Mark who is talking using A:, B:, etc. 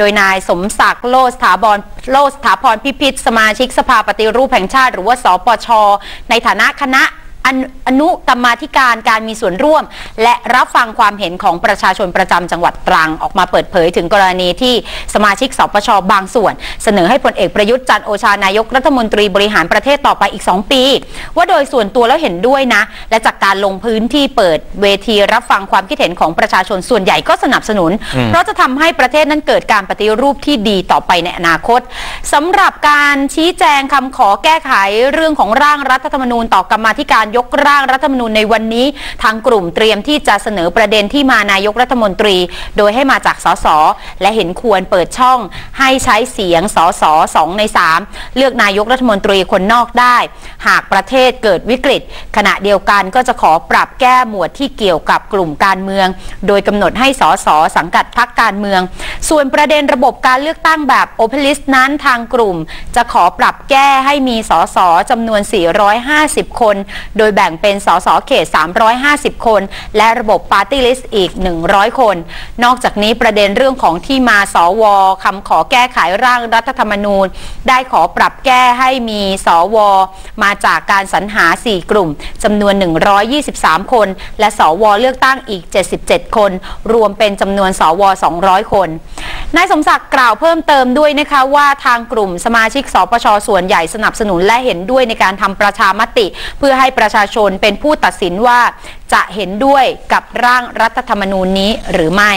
A: โดยนายสมศักดิ์โลสถาบรโลสถาพรพิพิธสมาชิกสภาปฏิรูปแห่งชาติ หรือว่าสปช ในฐานะคณะ อนุอนุกรรมาธิการการมีส่วนร่วม และรับฟังความเห็นของประชาชนประจำจังหวัดตรังออกมาเปิดเผยถึงกรณีที่สมาชิกสปชบางส่วน เสนอให้พลเอกประยุทธ์จันทร์โอชานายกรัฐมนตรีบริหารประเทศต่อไปอีก 2 ปี ว่าโดยส่วนตัวแล้วเห็นด้วยนะ และจากการลงพื้นที่เปิดเวทีรับฟังความคิดเห็นของประชาชนส่วนใหญ่ก็สนับสนุน เพราะจะทำให้ประเทศนั้นเกิดการปฏิรูปที่ดีต่อไปในอนาคตสำหรับการชี้แจงคำขอแก้ไขเรื่องของร่างรัฐธรรมนูญต่อกรรมาธิการยกร่างรัฐธรรมนูญในวันนี้ ทางกลุ่มเตรียมที่จะเสนอประเด็นที่มานายกรัฐมนตรี โดยให้มาจากสสและเห็นควรเปิดช่องให้ใช้เสียงสสสองใน 3 เลือกนายกรัฐมนตรีคนนอกได้ หากประเทศเกิดวิกฤต ขณะเดียวกันก็จะขอปรับแก้หมวดที่เกี่ยวกับกลุ่มการเมือง โดยกำหนดให้สสสังกัดพรรคการเมือง ส่วนประเด็นระบบการเลือกตั้งแบบโอเพนลิสต์นั้นทางกลุ่ม จะขอปรับแก้ให้มีสสจำนวน 450 คนโดยแบ่งเป็นสสเขต 350 คน และระบบปาร์ตี้ลิสต์อีก 100 คน นอกจากนี้ประเด็นเรื่องของที่มาสวคำขอแก้ไขร่างรัฐธรรมนูญ ได้ขอปรับแก้ให้มีสว มาจากการสรรหา 4 กลุ่มจำนวน 123 คน และสวเลือกตั้งอีก 77 คน รวมเป็นจำนวนสว 200 คน นายสมศักดิ์กล่าวเพิ่มเติมด้วยนะคะว่าทางกลุ่มสมาชิกสปชส่วนใหญ่สนับสนุนและเห็นด้วยในการทำประชามติ เพื่อให้ประชาชนเป็นผู้ตัดสินว่าจะเห็นด้วยกับร่างรัฐธรรมนูญนี้หรือไม่